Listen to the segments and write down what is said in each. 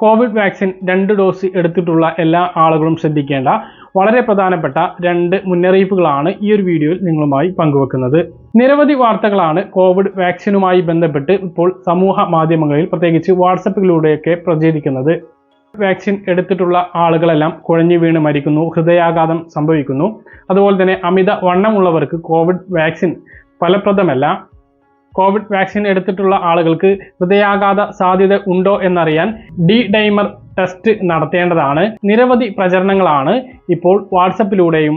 Covid vaccine രണ്ട് dose എടുത്തിട്ടുള്ള എല്ലാ ആളുകളും ശ്രദ്ധിക്കേണ്ട വളരെ പ്രധാനപ്പെട്ട രണ്ട് മുന്നറിയിപ്പുകളാണ് ഈ ഒരു വീഡിയോയിൽ നിങ്ങളുമായി പങ്കുവെക്കുന്നത്. നിരവധി വാർത്തകളാണ് കോവിഡ് വാക്സിനുമായി ബന്ധപ്പെട്ട് ഇപ്പോൾ സമൂഹ മാധ്യമങ്ങളിൽ പ്രത്യേകിച്ച് വാട്സപ്പിലൂടെയൊക്കെ പ്രചരിക്കുന്നത്. വാക്സിൻ എടുത്തിട്ടുള്ള ആളുകളെല്ലാം കുഴഞ്ഞു വീണ് മരിക്കുന്നു ഹൃദയാഘാതം സംഭവിക്കുന്നു. അതുപോലെ തന്നെ അമിത വണ്ണമുള്ളവർക്ക് കോവിഡ് വാക്സിൻ ഫലപ്രദമല്ല. കോവിഡ് വാക്സിൻ എടുത്തിട്ടുള്ള ആളുകൾക്ക് ഹൃദയാഘാത സാധ്യത ഉണ്ടോ എന്നറിയാൻ ഡി ഡൈമർ ടെസ്റ്റ് നടത്തേണ്ടതാണ്. നിരവധി പ്രചരണങ്ങളാണ് ഇപ്പോൾ വാട്സപ്പിലൂടെയും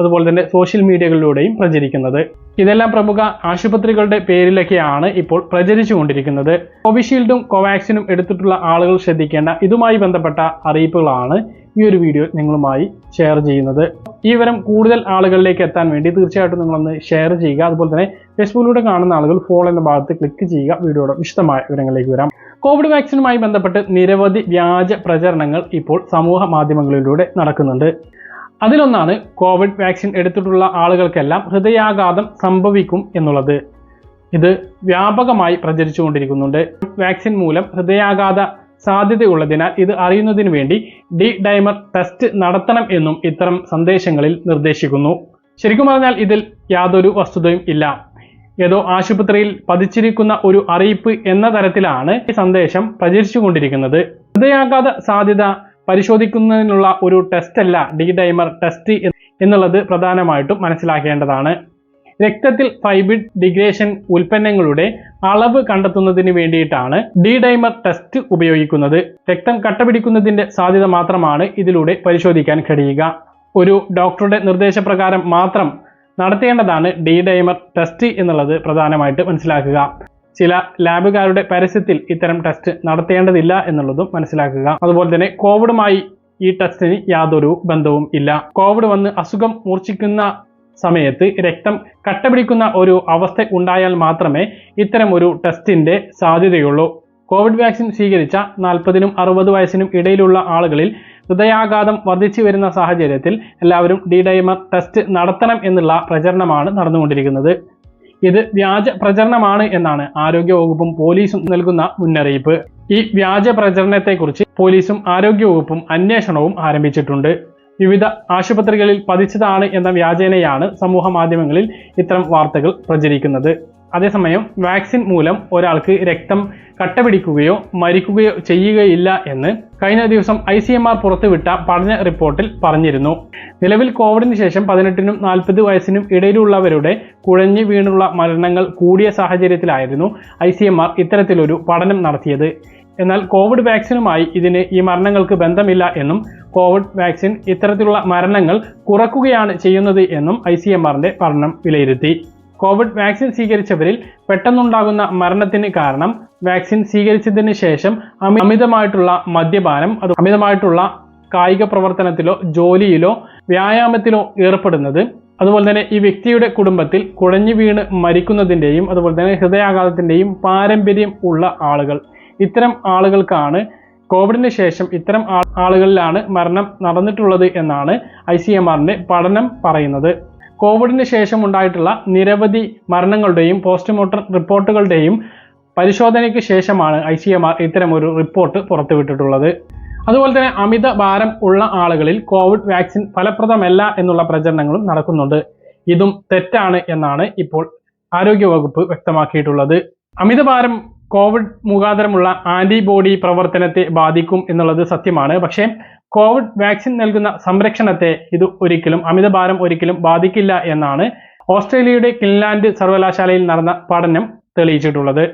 അതുപോലെ തന്നെ സോഷ്യൽ മീഡിയകളിലൂടെയും പ്രചരിക്കുന്നത്. ഇതെല്ലാം പ്രമുഖ ആശുപത്രികളുടെ പേരിലൊക്കെയാണ് ഇപ്പോൾ പ്രചരിച്ചുകൊണ്ടിരിക്കുന്നത്. കോവിഷീൽഡും കോവാക്സിനും എടുത്തിട്ടുള്ള ആളുകൾ ശ്രദ്ധിക്കേണ്ട ഇതുമായി ബന്ധപ്പെട്ട അറിയിപ്പുകളാണ് ഈ ഒരു വീഡിയോ നിങ്ങളുമായി ഷെയർ ചെയ്യുന്നത്. ഈ വിവരം കൂടുതൽ ആളുകളിലേക്ക് എത്താൻ വേണ്ടി തീർച്ചയായിട്ടും നിങ്ങളൊന്ന് ഷെയർ ചെയ്യുക. അതുപോലെ തന്നെ ഫേസ്ബുക്കിലൂടെ കാണുന്ന ആളുകൾ ഫോളോ എന്ന ഭാഗത്ത് ക്ലിക്ക് ചെയ്യുക. വീഡിയോയുടെ വിശദമായ വിവരങ്ങളിലേക്ക് വരാം. കോവിഡ് വാക്സിനുമായി ബന്ധപ്പെട്ട് നിരവധി വ്യാജ പ്രചരണങ്ങൾ ഇപ്പോൾ സമൂഹ മാധ്യമങ്ങളിലൂടെ നടക്കുന്നുണ്ട്. അതിലൊന്നാണ് കോവിഡ് വാക്സിൻ എടുത്തിട്ടുള്ള ആളുകൾക്കെല്ലാം ഹൃദയാഘാതം സംഭവിക്കും എന്നുള്ളത്. ഇത് വ്യാപകമായി പ്രചരിച്ചുകൊണ്ടിരിക്കുന്നുണ്ട്. വാക്സിൻ മൂലം ഹൃദയാഘാത സാധ്യതയുള്ളതിനാൽ ഇത് അറിയുന്നതിന് വേണ്ടി ഡി ഡൈമർ ടെസ്റ്റ് നടത്തണം എന്നും ഇത്തരം സന്ദേശങ്ങളിൽ നിർദ്ദേശിക്കുന്നു. ശരിക്കും പറഞ്ഞാൽ ഇതിൽ യാതൊരു വസ്തുതയും ഇല്ല. ഏതോ ആശുപത്രിയിൽ പതിച്ചിരിക്കുന്ന ഒരു അറിയിപ്പ് എന്ന തരത്തിലാണ് ഈ സന്ദേശം പ്രചരിച്ചുകൊണ്ടിരിക്കുന്നത്. ഹൃദയാഘാത സാധ്യത പരിശോധിക്കുന്നതിനുള്ള ഒരു ടെസ്റ്റല്ല ഡി ഡൈമർ ടെസ്റ്റ് എന്നുള്ളത് പ്രധാനമായിട്ടും മനസ്സിലാക്കേണ്ടതാണ്. രക്തത്തിൽ ഫൈബിഡ് ഡിഗ്രേഷൻ ഉൽപ്പന്നങ്ങളുടെ അളവ് കണ്ടെത്തുന്നതിന് വേണ്ടിയിട്ടാണ് ഡി ഡൈമർ ടെസ്റ്റ് ഉപയോഗിക്കുന്നത്. രക്തം കട്ടപിടിക്കുന്നതിന്റെ സാധ്യത മാത്രമാണ് ഇതിലൂടെ പരിശോധിക്കാൻ കഴിയുക. ഒരു ഡോക്ടറുടെ നിർദ്ദേശപ്രകാരം മാത്രം നടത്തേണ്ടതാണ് ഡി ഡൈമർ ടെസ്റ്റ് എന്നുള്ളത് പ്രധാനമായിട്ട് മനസ്സിലാക്കുക. ചില ലാബുകാരുടെ പരസ്യത്തിൽ ഇത്തരം ടെസ്റ്റ് നടത്തേണ്ടതില്ല എന്നുള്ളതും മനസ്സിലാക്കുക. അതുപോലെ തന്നെ കോവിഡുമായി ഈ ടെസ്റ്റിന് യാതൊരു ബന്ധവും ഇല്ല. കോവിഡ് വന്ന് അസുഖം മൂർച്ഛിക്കുന്ന സമയത്ത് രക്തം കട്ട പിടിക്കുന്ന ഒരു അവസ്ഥ ഉണ്ടായാൽ മാത്രമേ ഇത്തരം ഒരു ടെസ്റ്റിന്റെ സാധ്യതയുള്ളൂ. കോവിഡ് വാക്സിൻ സ്വീകരിച്ച നാൽപ്പതിനും അറുപത് വയസ്സിനും ഇടയിലുള്ള ആളുകളിൽ ഹൃദയാഘാതം വർദ്ധിച്ചു വരുന്ന സാഹചര്യത്തിൽ എല്ലാവരും ഡി ഡൈമർ ടെസ്റ്റ് നടത്തണം എന്നുള്ള പ്രചരണമാണ് നടന്നുകൊണ്ടിരിക്കുന്നത്. ഇത് വ്യാജ പ്രചരണമാണ് എന്നാണ് ആരോഗ്യവകുപ്പും പോലീസും നൽകുന്ന മുന്നറിയിപ്പ്. ഈ വ്യാജ പ്രചരണത്തെക്കുറിച്ച് പോലീസും ആരോഗ്യവകുപ്പും അന്വേഷണവും ആരംഭിച്ചിട്ടുണ്ട്. വിവിധ ആശുപത്രികളിൽ പതിച്ചതാണ് എന്ന വ്യാജേനയാണ് സമൂഹ മാധ്യമങ്ങളിൽ ഇത്തരം വാർത്തകൾ പ്രചരിക്കുന്നത്. അതേസമയം വാക്സിൻ മൂലം ഒരാൾക്ക് രക്തം കട്ട പിടിക്കുകയോ മരിക്കുകയോ ചെയ്യുകയില്ല എന്ന് കഴിഞ്ഞ ദിവസം ഐ സി എം ആർ പുറത്തുവിട്ട പഠന റിപ്പോർട്ടിൽ പറഞ്ഞിരുന്നു. നിലവിൽ കോവിഡിന് ശേഷം പതിനെട്ടിനും നാൽപ്പത് വയസ്സിനും ഇടയിലുള്ളവരുടെ കുഴഞ്ഞു വീണുള്ള മരണങ്ങൾ കൂടിയ സാഹചര്യത്തിലായിരുന്നു ഐ സി എം ആർ ഇത്തരത്തിലൊരു പഠനം നടത്തിയത്. എന്നാൽ കോവിഡ് വാക്സിനുമായി ഇതിന് ഈ മരണങ്ങൾക്ക് ബന്ധമില്ല എന്നും കോവിഡ് വാക്സിൻ ഇത്തരത്തിലുള്ള മരണങ്ങൾ കുറക്കുകയാണ് ചെയ്യുന്നത് എന്നും ഐ സി എം ആറിന്റെ പഠനം വിലയിരുത്തി. കോവിഡ് വാക്സിൻ സ്വീകരിച്ചവരിൽ പെട്ടെന്നുണ്ടാകുന്ന മരണത്തിന് കാരണം വാക്സിൻ സ്വീകരിച്ചതിന് ശേഷം അമിതമായിട്ടുള്ള മദ്യപാനം അത് അമിതമായിട്ടുള്ള കായിക പ്രവർത്തനത്തിലോ ജോലിയിലോ വ്യായാമത്തിലോ ഏർപ്പെടുന്നത് അതുപോലെ തന്നെ ഈ വ്യക്തിയുടെ കുടുംബത്തിൽ കുഴഞ്ഞു വീണ് മരിക്കുന്നതിന്റെയും അതുപോലെ തന്നെ ഹൃദയാഘാതത്തിന്റെയും പാരമ്പര്യം ഉള്ള ആളുകൾ. ഇത്തരം ആളുകൾക്കാണ് കോവിഡിന് ശേഷം ഇത്തരം ആളുകളിലാണ് മരണം നടന്നിട്ടുള്ളത് എന്നാണ് ഐ സി എം ആറിന്റെ പഠനം പറയുന്നത്. കോവിഡിന് ശേഷം ഉണ്ടായിട്ടുള്ള നിരവധി മരണങ്ങളുടെയും പോസ്റ്റ്മോർട്ടം റിപ്പോർട്ടുകളുടെയും പരിശോധനയ്ക്ക് ശേഷമാണ് ഐ സി എം ആർ ഇത്തരമൊരു റിപ്പോർട്ട് പുറത്തുവിട്ടിട്ടുള്ളത്. അതുപോലെ തന്നെ അമിത ഭാരം ഉള്ള ആളുകളിൽ കോവിഡ് വാക്സിൻ ഫലപ്രദമല്ല എന്നുള്ള പ്രചരണങ്ങളും നടക്കുന്നുണ്ട്. ഇതും തെറ്റാണ് എന്നാണ് ഇപ്പോൾ ആരോഗ്യവകുപ്പ് വ്യക്തമാക്കിയിട്ടുള്ളത്. അമിതഭാരം കോവിഡ് മുഖാന്തരമുള്ള ആന്റിബോഡി പ്രവർത്തനത്തെ ബാധിക്കും എന്നുള്ളത് സത്യമാണ്. പക്ഷേ കോവിഡ് വാക്സിൻ നൽകുന്ന സംരക്ഷണത്തെ ഇത് ഒരിക്കലും അമിതഭാരം ഒരിക്കലും ബാധിക്കില്ല എന്നാണ് ഓസ്ട്രേലിയയുടെ കിൻലാൻഡ് സർവകലാശാലയിൽ നടന്ന പഠനം തെളിയിച്ചിട്ടുള്ളത്.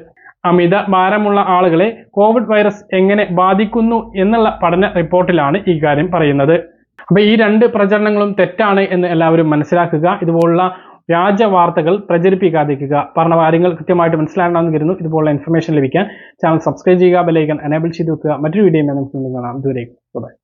അമിത ഭാരമുള്ള ആളുകളെ കോവിഡ് വൈറസ് എങ്ങനെ ബാധിക്കുന്നു എന്നുള്ള പഠന റിപ്പോർട്ടിലാണ് ഈ കാര്യം പറയുന്നത്. അപ്പോൾ ഈ രണ്ട് പ്രചരണങ്ങളും തെറ്റാണ് എന്ന് എല്ലാവരും മനസ്സിലാക്കുക. ഇതുപോലുള്ള വ്യാജ വാർത്തകൾ പ്രചരിപ്പിക്കാതിരിക്കുക. പറഞ്ഞ കാര്യങ്ങൾ കൃത്യമായിട്ട് മനസ്സിലാകണമെന്ന് കരുതുന്നു. ഇതുപോലുള്ള ഇൻഫർമേഷൻ ലഭിക്കാൻ ചാനൽ സബ്സ്ക്രൈബ് ചെയ്യുക ബെലൈക്കൻ എനേബിൾ ചെയ്ത് വെക്കുക. മറ്റൊരു വീഡിയോ നമുക്ക് കാണാം. ദൂരേക്ക് ബൈ